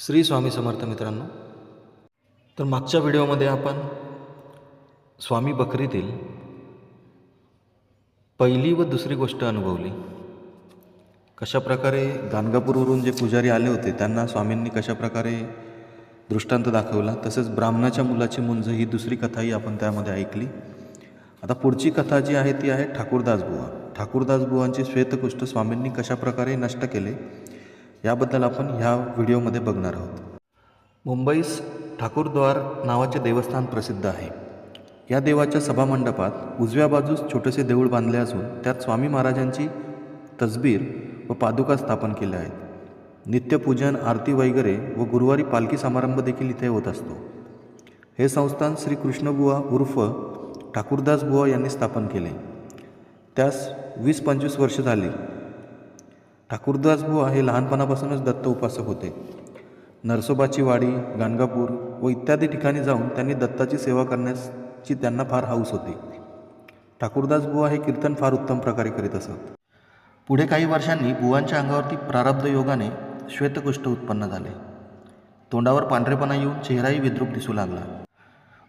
श्री स्वामी समर्थ मित्रांनो तर मागच्या व्हिडिओमध्ये आपण स्वामी बकरीतील पहिली व दुसरी गोष्ट अनुभवली. कशाप्रकारे गाणगापूरवरून जे पुजारी आले होते त्यांना स्वामींनी कशाप्रकारे दृष्टांत दाखवला तसेच ब्राह्मणाच्या मुलाची मुंज ही दुसरी कथाही आपण त्यामध्ये ऐकली. आता पुढची कथा जी आहे ती आहे ठाकूरदासबुवा ठाकूरदासबुवांची ठाकूरदास श्वेतकुष्ठ स्वामींनी कशाप्रकारे नष्ट केले याबद्दल आपण ह्या व्हिडिओमध्ये बघणार आहोत. मुंबईस ठाकूरद्वार नावाचे देवस्थान प्रसिद्ध आहे. या देवाच्या सभामंडपात उजव्या बाजूस छोटेसे देऊळ बांधले असून त्यात स्वामी महाराजांची तसबीर व पादुका स्थापन केल्या आहेत. नित्यपूजन आरती वगैरे व गुरुवारी पालखी समारंभ देखील इथे होत असतो. हे संस्थान श्री कृष्णबुवा उर्फ ठाकूरदास बुवा यांनी स्थापन केले. त्यास वीस पंचवीस वर्ष झाली. ठाकूरदास बुवा हे लहानपणापासूनच दत्त उपासक होते. नरसोबाची वाडी गाणगापूर व इत्यादी ठिकाणी जाऊन त्यांनी दत्ताची सेवा करण्याची त्यांना फार हौस होती. ठाकूरदास बुवा हे कीर्तन फार उत्तम प्रकारे करीत असत. पुढे काही वर्षांनी बुवांच्या अंगावरती प्रारब्ध योगाने श्वेतकुष्ठ उत्पन्न झाले. तोंडावर पांढरेपणा येऊन चेहराही विद्रूप दिसू लागला.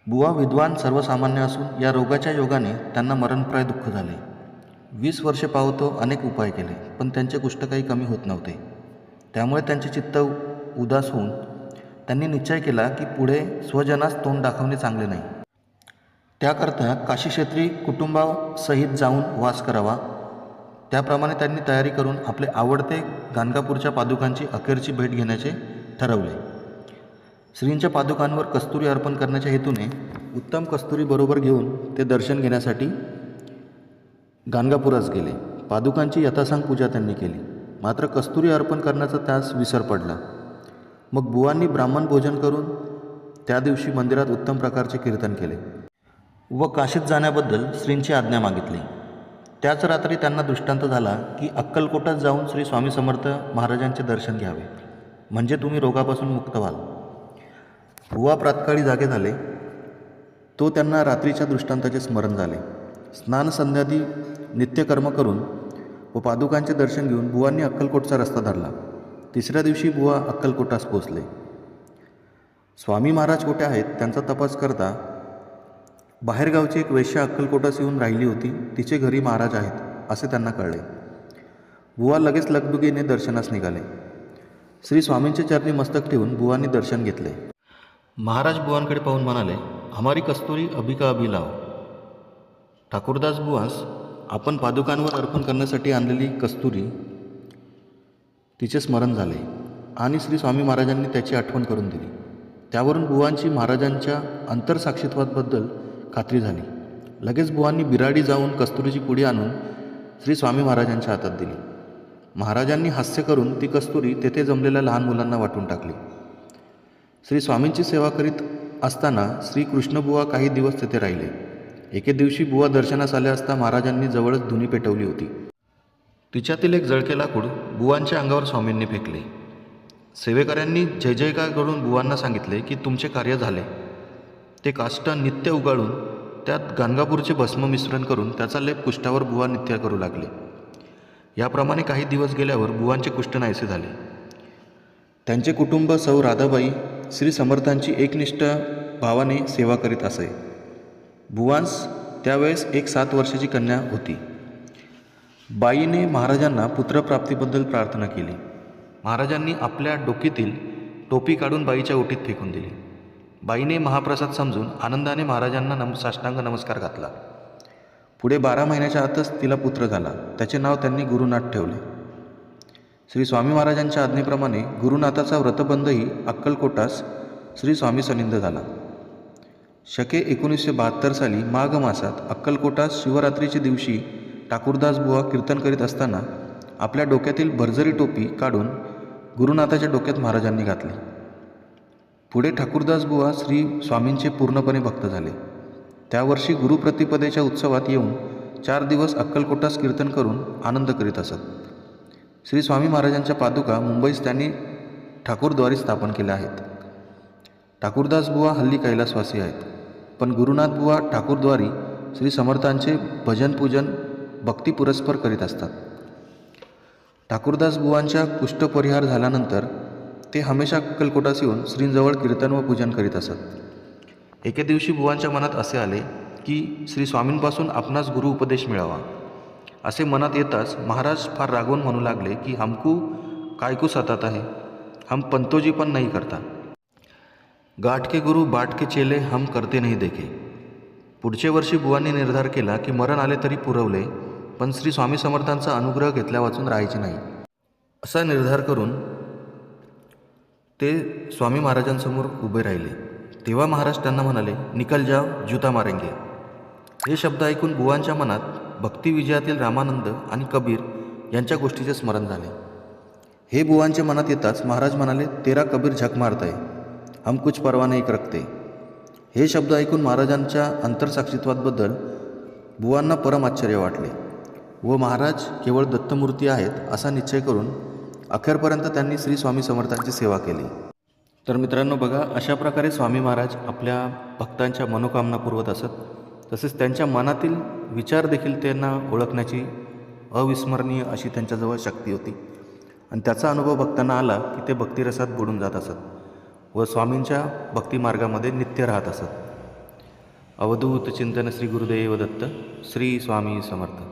बुवा विद्वान सर्वसामान्य असून या रोगाच्या योगाने त्यांना मरणप्राय दुःख झाले. वीस वर्षे पावतो अनेक उपाय केले पण त्यांचे कुष्ठ काही कमी होत नव्हते. त्यामुळे त्यांचे चित्त उदास होऊन त्यांनी निश्चय केला की पुढे स्वजनास तोंड दाखवणे चांगले नाही. त्याकरता काशीक्षेत्री कुटुंबासहित जाऊन वास करावा. त्याप्रमाणे त्यांनी तयारी करून आपले आवडते गाणगापूरच्या पादुकांची अखेरची भेट घेण्याचे ठरवले. श्रींच्या पादुकांवर कस्तुरी अर्पण करण्याच्या हेतूने उत्तम कस्तुरी बरोबर घेऊन ते दर्शन घेण्यासाठी गाणगापुरास गेले. पादुकांची यथासांग पूजा त्यांनी केली. मात्र कस्तुरी अर्पण करण्याचा त्यास विसर पडला. मग बुवांनी ब्राह्मण भोजन करून त्या दिवशी मंदिरात उत्तम प्रकारचे कीर्तन केले व काशीत जाण्याबद्दल श्रींची आज्ञा मागितली. त्याच रात्री त्यांना दृष्टांत झाला की अक्कलकोटात जाऊन श्री स्वामी समर्थ महाराजांचे दर्शन घ्यावे. म्हणजे तुम्ही रोगापासून मुक्त व्हाल. बुवा प्रातकाळी जागे झाले. तो त्यांना रात्रीच्या दृष्टांताचे स्मरण झाले. स्नान संध्यादी नित्यकर्म करून व पादुकांचे दर्शन घेऊन बुवांनी अक्कलकोटचा रस्ता धरला. तिसऱ्या दिवशी बुवा अक्कलकोटास पोचले स्वामी महाराज कुठे आहेत त्यांचा तपास करता बाहेरगावची एक वेश्या अक्कलकोटास येऊन राहिली होती. तिचे घरी महाराज आहेत असे त्यांना कळले. बुवा लगेच लगबुगीने दर्शनास निघाले. श्री स्वामींचे चरणी मस्तक ठेवून बुवांनी दर्शन घेतले. महाराज बुवांकडे पाहून म्हणाले हमारी कस्तुरी अभी का अभी लाव ठाकूरदास बुवास आपण पादुकांवर अर्पण करण्यासाठी आणलेली कस्तुरी तिचे स्मरण झाले आणि श्री स्वामी महाराजांनी त्याची आठवण करून दिली. त्यावरून बुवांची महाराजांच्या अंतरसाक्षित्वाबद्दल खात्री झाली. लगेच बुवांनी बिराडी जाऊन कस्तुरीची पुढे आणून श्री स्वामी महाराजांच्या हातात दिली. महाराजांनी हास्य करून ती कस्तुरी तेथे जमलेल्या लहान मुलांना वाटून टाकली. श्री स्वामींची सेवा करीत असताना श्री कृष्णबुवा काही दिवस तेथे राहिले. एके दिवशी बुवा दर्शनास आल्या असता महाराजांनी जवळच धुनी पेटवली होती. तिच्यातील एक जळके लाकूड बुवांच्या अंगावर स्वामींनी फेकले. सेवेकऱ्यांनी जय जयकार करून बुवांना सांगितले की तुमचे कार्य झाले. ते काष्ट नित्य उगाळून त्यात गाणगापूरचे भस्म मिश्रण करून त्याचा लेप कुष्ठावर बुवा नित्य करू लागले. याप्रमाणे काही दिवस गेल्यावर बुवांचे कुष्ठ नाहीसे झाले. त्यांचे कुटुंब सौ राधाबाई श्री समर्थांची एकनिष्ठ भावाने सेवा करीत असे. भुवांस त्यावेळेस एक सात वर्षाची कन्या होती. बाईने महाराजांना पुत्रप्राप्तीबद्दल प्रार्थना केली. महाराजांनी आपल्या डोकीतील टोपी काढून बाईच्या ओटीत फेकून दिली. बाईने महाप्रसाद समजून आनंदाने महाराजांना नम साष्टांग नमस्कार घातला. पुढे बारा महिन्याच्या आतच तिला पुत्र झाला. त्याचे नाव त्यांनी गुरुनाथ ठेवले. श्री स्वामी महाराजांच्या आज्ञेप्रमाणे गुरुनाथाचा व्रतबंधही अक्कलकोटास श्री स्वामी सनिंद झाला. शके एकोणीसशे बहात्तर साली माघ मासात अक्कलकोटास शिवरात्रीच्या दिवशी ठाकूरदास बुवा कीर्तन करीत असताना आपल्या डोक्यातील भरझरी टोपी काढून गुरुनाथाच्या डोक्यात महाराजांनी घातली. पुढे ठाकूरदास बुवा श्री स्वामींचे पूर्णपणे भक्त झाले. त्या वर्षी गुरुप्रतिपदेच्या उत्सवात येऊन चार दिवस अक्कलकोटास कीर्तन करून आनंद करीत असत. श्री स्वामी महाराजांच्या पादुका मुंबईस त्यांनी ठाकूरद्वारे स्थापन केल्या आहेत. ठाकूरदास बुवा हल्ली कैलासवासी आहेत. पण गुरुनाथ बुवा ठाकूरद्वारी श्री समर्थांचे भजन पूजन भक्ती पुरस्पर करीत असतात. ठाकूरदास बुवांच्या कुष्ठपरिहार झाल्यानंतर ते हमेशा अक्कलकोटास येऊन श्रींजवळ कीर्तन व पूजन करीत असत. एके दिवशी बुवांच्या मनात असे आले की श्री स्वामींपासून आपणास गुरु उपदेश मिळावा. असे मनात येताच महाराज फार रागवून म्हणू लागले की हमकू कायकू सतात आहे? हम पंतोजी पण नाही करता. गाठके गुरु बाटके चेले हम करते नाही देखे। पुढचे वर्षी बुवांनी निर्धार केला की मरण आले तरी पुरवले पण श्री स्वामी समर्थांचा अनुग्रह घेतल्या वाचून राहायचे नाही. असा निर्धार करून ते स्वामी महाराजांसमोर उभे राहिले. तेव्हा महाराज त्यांना म्हणाले निकल जाव जुता मारेंगे. हे शब्द ऐकून बुवांच्या मनात भक्तिविजयातील रामानंद आणि कबीर यांच्या गोष्टीचे स्मरण झाले. हे बुवांच्या मनात येताच महाराज म्हणाले तेरा कबीर झक मारताय हम कुछ परवा नाही रखते हे शब्द ऐकून महाराजांच्या अंतरसाक्षित्वाबद्दल बुवांना परम आश्चर्य वाटले. व महाराज केवळ दत्तमूर्ती आहेत असा निश्चय करून अखेरपर्यंत त्यांनी श्री स्वामी समर्थांची सेवा केली. तर मित्रांनो बघा अशा प्रकारे स्वामी महाराज आपल्या भक्तांच्या मनोकामना पुरवत असत तसेच त्यांच्या मनातील विचार देखील त्यांना ओळखण्याची अविस्मरणीय अशी त्यांच्याजवळ शक्ती होती. आणि त्याचा अनुभव भक्तांना आला की ते भक्तिरसात बुडून जात असत. व स्वामींच्या भक्तिमार्गामध्ये नित्य राहत असत. अवधूत चिंतन श्री गुरुदेव दत्त श्री स्वामी समर्थ.